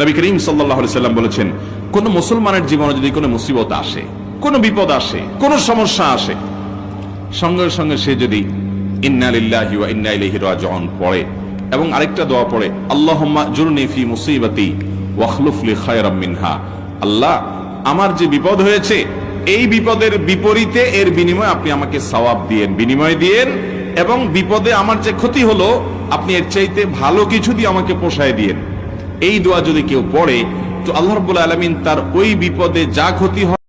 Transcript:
নবী করিম সাল্লাহ সাল্লাম বলেছেন, কোন মুসলমানের জীবনে যদি কোনো মুসিবত আসে, কোনো বিপদ আসে, কোনো সমস্যা আসে, সঙ্গে সঙ্গে সে যদি পড়ে এবং আরেকটা দোয়া পড়ে আল্লাহ, আমার যে বিপদ হয়েছে, এই বিপদের বিপরীতে এর বিনিময়ে আপনি আমাকে সওয়াব দিয়েন, বিনিময় দিয়েন এবং বিপদে আমার যে ক্ষতি হলো, আপনি এর চাইতে ভালো কিছু দিয়ে আমাকে পোষায় দিয়েন। এই দোয়া যদি কেউ পড়ে, তো আল্লাহ রব্বুল আলমিন তার ওই বিপদে যা ক্ষতি হয়